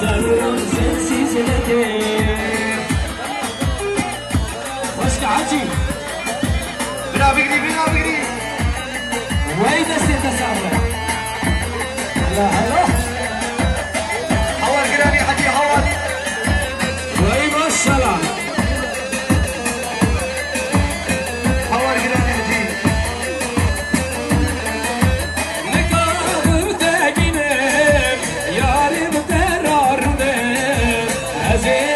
Sarıyorum sensiz nedir Hoş geldin. Bina bigri bina bigri Vay da sen de sabra Allah Allah. as it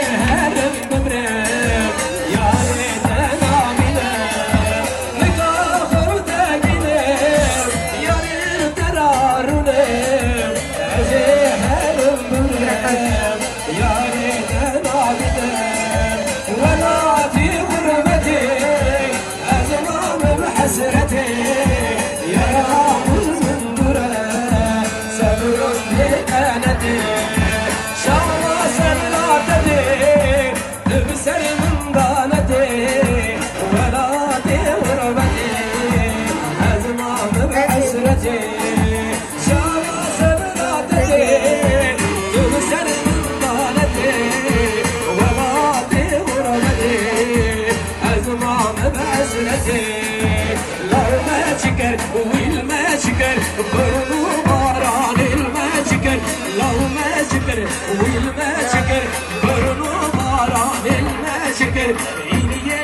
ezmamım hasreti. Şahla sevlateti, tümser mündaneti, velati hürmeti, ezmamım hasreti. Larma çıkar, vilme çıkar, burnu baran ilme çıkar. Larma çıkar, vilme çıkar, burnu baran ilme çıkar. İniye